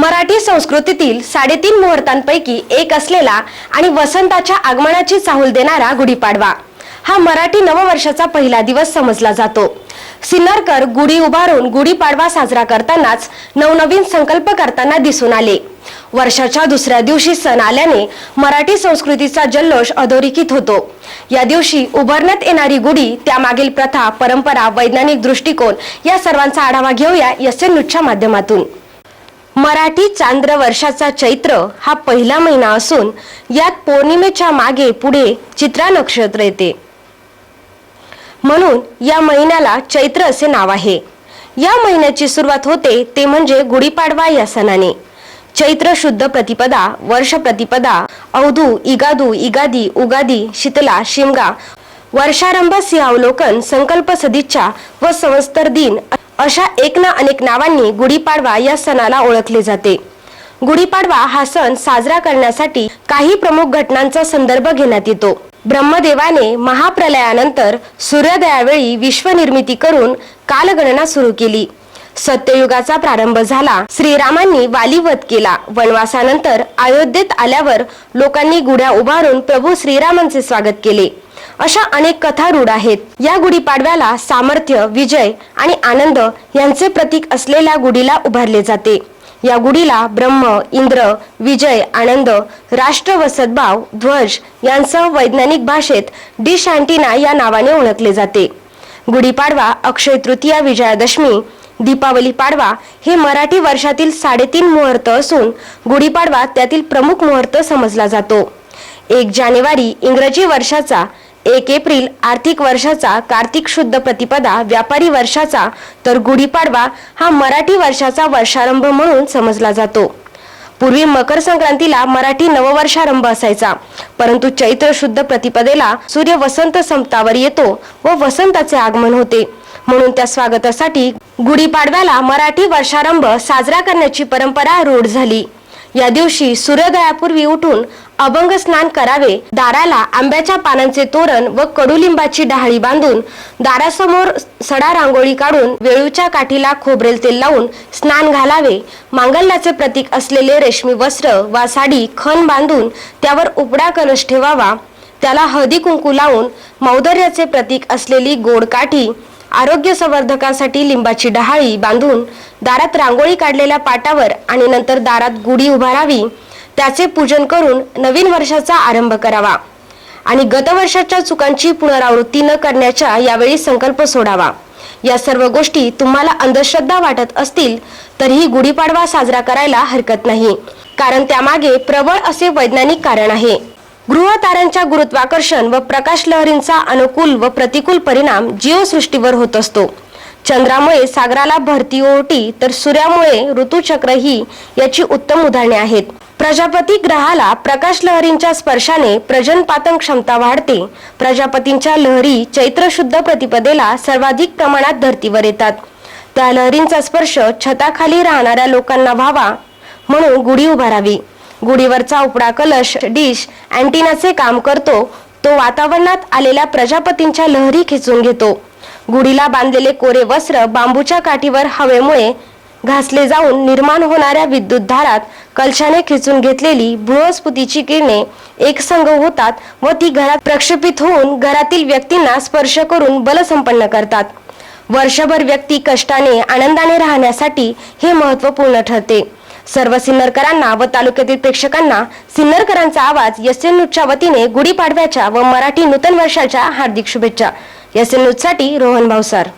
मराठी संस्कृतीतील साडेतीन मुहूर्तांपैकी एक असलेला आणि वसंताच्या आगमनाची चाहूल देणारा गुढीपाडवा. हा मराठी नववर्षाचा पहिला दिवस समजला जातो. सिन्नरकर गुढी उभारून गुढीपाडवा साजरा करतानाच नवनवीन संकल्प करताना दिसून आले. वर्षाच्या दुसऱ्या दिवशी सण आल्याने मराठी संस्कृतीचा जल्लोष अधोरेखित होतो. या दिवशी उभारण्यात येणारी गुढी त्यामागील प्रथा परंपरा वैज्ञानिक दृष्टिकोन या सर्वांचा आढावा घेऊया एस न्यूजच्या माध्यमातून. मराठी चांद्र वर्षाचा चैत्र हा पहिला महिना असून यात पौर्णिमेच्या मागे पुढे चित्रा नक्षत्र येते. म्हणून या महिन्याला चैत्र असे नाव आहे. या महिन्याची सुरुवात होते ते म्हणजे गुढीपाडवा या सणाने. चैत्र शुद्ध प्रतिपदा वर्ष प्रतिपदा अवधू इगादू इगादी उगादी शीतला शिमगा वर्षारंभ सिंहावलोकन संकल्प सदिच्छा व संवत्सर दिन अशा एक ना अनेक नावांनी गुढीपाडवा या सणाला ओळखले जाते. गुढीपाडवा हा सण साजरा करण्यासाठी काही प्रमुख घटनांचा संदर्भ घेण्यात येतो. ब्रह्मदेवाने महाप्रलयानंतर सूर्योदयावेळी विश्वनिर्मिती करून कालगणना सुरू केली. सत्ययुगाचा प्रारंभ झाला श्रीरामांनी वालीवध केला. वनवासानंतर अयोध्येत आल्यावर लोकांनी गुढ्या उभारून प्रभू श्रीरामांचे स्वागत केले. अशा अनेक कथा रूढ आहेत. या गुढीपाडव्याला सामर्थ्य विजय आणि आनंद यांचे प्रतीक असलेल्या गुढीला उभारले जाते. या गुढीला ब्रह्म इंद्र विजय आनंद राष्ट्र व सद्भाव ध्वज यांसह वैज्ञानिक भाषेत डिश अँटिना या नावाने ओळखले जाते. गुढीपाडवा अक्षय तृतीया विजयादशमी दीपावली पाडवा हे मराठी वर्षातील साडेतीन मुहूर्त असून गुढीपाडवा त्यातील प्रमुख मुहूर्त समजला जातो. एक जानेवारी इंग्रजी वर्षाचा एक एप्रिल आर्थिक वर्षाचा कार्तिक शुद्ध प्रतिपदा व्यापारी वर्षाचा तर गुढीपाडवा हा मराठी वर्षाचा वर्षारंभ म्हणून समजला जातो. पूर्वी मकर संक्रांतीला मराठी नववर्षारंभ असायचा. परंतु चैत्र शुद्ध प्रतिपदेला सूर्य वसंत संपतावर येतो व वसंताचे आगमन होते. म्हणून त्या स्वागतासाठी गुढीपाडव्याला मराठी वर्षारंभ साजरा करण्याची परंपरा रूढ झाली. या दिवशी सूर्योदयापूर्वी उठून अभंग स्नान करावे दाराला आंब्याच्या पानांचे तोरण व कडुलिंबाची डहाळी बांधून दारासमोर सडा रांगोळी काढून वेळूच्या काठीला खोबरेल तेल लावून स्नान घालावे. मांगल्याचे प्रतीक असलेले रेशमी वस्त्र वा साडी खण बांधून त्यावर उपडा कलश ठेवावा. त्याला हळदी कुंकू लावून मौदर्याचे प्रतीक असलेली गोड काठी आरोग्य संवर्धकासाठी लिंबाची डहाळी बांधून दारात रांगोळी काढलेल्या पाटावर आणि नंतर दारात गुढी उभारावी त्याचे पूजन करून नवीन वर्षाचा आरंभ करावा. आणि गतवर्षाच्या चुकांची पुनरावृत्ती न करण्याच्या यावेळी संकल्प सोडावा. या सर्व गोष्टी तुम्हाला अंधश्रद्धा वाटत असतील तरीही गुढीपाडवा साजरा करायला हरकत नाही. कारण त्यामागे प्रबळ असे वैज्ञानिक कारण आहे. गृहताऱ्यांच्या गुरुत्वाकर्षण व प्रकाश लहरींचा अनुकूल व प्रतिकूल परिणाम जीवसृष्टीवर होत असतो. चंद्रामुळे सागराला भरती ओटी तर सूर्यामुळे ऋतुचक्र ही याची उत्तम उदाहरणे आहेत. प्रजापती ग्रहाला प्रकाश लहरींच्या स्पर्शाने प्रजनपातन क्षमता वाढते. प्रजापतींच्या लहरी चैत्र शुद्ध प्रतिपदेला सर्वाधिक प्रमाणात धर्तीवर येतात. त्या लहरींचा स्पर्श छताखाली राहणाऱ्या लोकांना व्हावा म्हणून गुढी उभारावी. गुढीवरचा उपडा कलश डिश अँटिनाचे काम करतो. तो वातावरणात आलेल्या प्रजापतींच्या लहरी खेचून घेतो. गुढीला बांधलेले कोरे वस्त्र बांबूच्या काठीवर हवेमुळे घासले जाऊन निर्माण होणाऱ्या विद्युत धारात कलशाने खेचून घेतलेली बृहस्पतीची किरणे एकसंग होतात व ती घरात प्रक्षेपित होऊन घरातील व्यक्तींना स्पर्श करून बलसंपन्न करतात. वर्षभर व्यक्ती कष्टाने आनंदाने राहण्यासाठी हे महत्त्वपूर्ण ठरते. सर्व सिन्नरकरांना व तालुक्यातील प्रेक्षकांना सिन्नरकरांचा आवाज एस एन न्यूजच्या वतीने गुढीपाडव्याच्या व मराठी नूतन वर्षाच्या हार्दिक शुभेच्छा. एस एन न्यूजसाठी रोहन भावसार